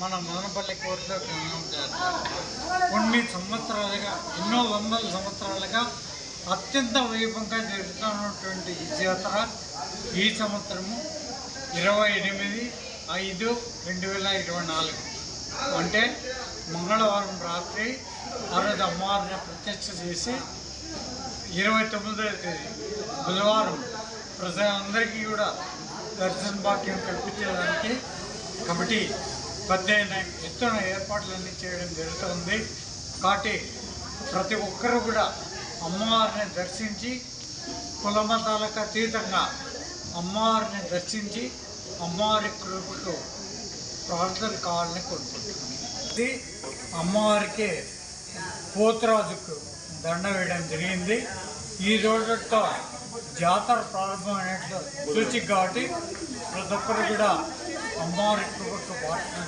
మన మదనపల్లి కోర్టులో గ్రామం కొన్ని సంవత్సరాలుగా ఎన్నో వందల సంవత్సరాలుగా అత్యంత వైభవంగా జరుగుతున్నటువంటి ఈ జాతర ఈ సంవత్సరము ఇరవై ఎనిమిది ఐదు రెండు వేల ఇరవై నాలుగు. అంటే మంగళవారం రాత్రి ఆరోజు అమ్మవారిని ప్రత్యక్ష చేసి ఇరవై తొమ్మిదవ తేదీ బుధవారం ప్రజలందరికీ కూడా దర్శన భాగ్యం కల్పించడానికి కమిటీ పెద్ద ఎత్తున ఏర్పాట్లన్నీ చేయడం జరుగుతుంది. కాబట్టి ప్రతి ఒక్కరూ కూడా అమ్మవారిని దర్శించి కులమతాలకు అతీతంగా అమ్మవారిని దర్శించి అమ్మవారి కృపకు ప్రార్థన కావాలని కోరుకుంటున్నాను ఇది అమ్మవారికి పోతురాజుకు దండ వేయడం జరిగింది. ఈ రోజుతో జాతర ప్రారంభమైనట్లు సూచిక కాబట్టి ప్రతి ఒక్కరు కూడా అమ్మవారి కృపకు వాటిని